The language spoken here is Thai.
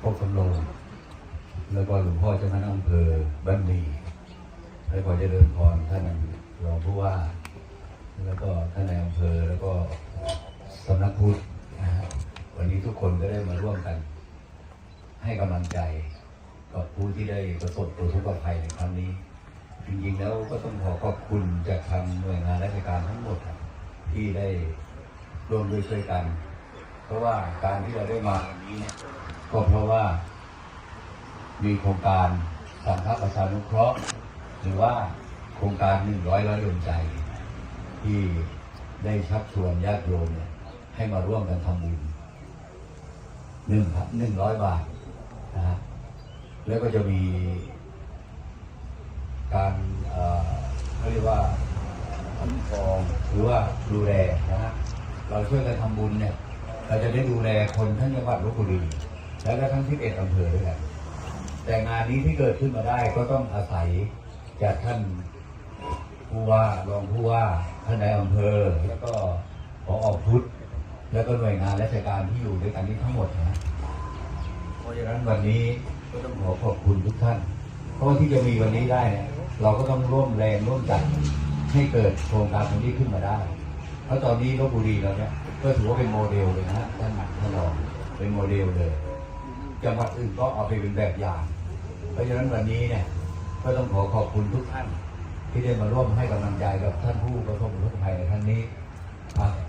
พวกสำโรงแล้วก็หลวงพ่อเจ้าคณะอำเภอบ้านดีแล้วก็เจะเดินพรท่านรองผู้ว่า แล้วก็ท่านนายอำเภอแล้วก็สำนักพุทธวันนี้ทุกคนก็ได้มาร่วมกัน ให้กำลังใจกับผู้ที่ได้ประสบอุทกภัยในครั้งนี้ จริงๆแล้วก็ต้องขอขอบคุณจากทางหน่วยงานราชการทั้งหมดที่ได้ร่วมด้วยช่วยกัน เพราะว่าการที่เราได้มาวันนี้เนี่ยก็เพราะว่ามีโครงการสังฆประชานุเคราะห์ หรือว่าโครงการหนึ่งร้อยร้อยดวงใจ ที่ได้ชักชวนญาติโยมเนี่ยให้มาร่วมกันทำบุญหนึ่งครับหนึ่งร้อยบาทนะฮะแล้วก็จะมีการเขาเรียกว่าคุ้มครองหรือว่าดูแลนะฮะเราช่วยกันทำบุญเนี่ย เราจะได้ดูแลคนทั้งจังหวัดลบบุรีแล้วก็ทั้งที่เอ็ดอำเภอด้วยกันแต่งานนี้ที่เกิดขึ้นมาได้ก็ต้องอาศัยจากท่านผู้ว่ารองผู้ว่าท่านนายอำเภอ แล้วก็พออพุทธแล้วก็หน่วยงานราชการที่อยู่ด้วยกันนี้ทั้งหมดนะเพราะฉะนั้นวันนี้ก็ต้องขอขอบคุณทุกท่าน เพราะว่าที่จะมีวันนี้ได้เนี่ยเราก็ต้องร่วมแรงร่วมใจให้เกิดโครงการตรงนี้ขึ้นมาได้ เพราะตอนนี้ลบบุรีเราเนี่ยก็ถือว่าเป็นโมเดลเลยนะท่านท่านรองเป็นโมเดลเลย จังหวัดอื่นก็เอาไปเป็นแบบอย่าง เพราะฉะนั้นวันนี้เนี่ยก็ต้องขอขอบคุณทุกท่าน ที่ได้มาร่วมให้กำลังใจกับท่านผู้ประสบอุทกภัยในครั้งนี้ครับ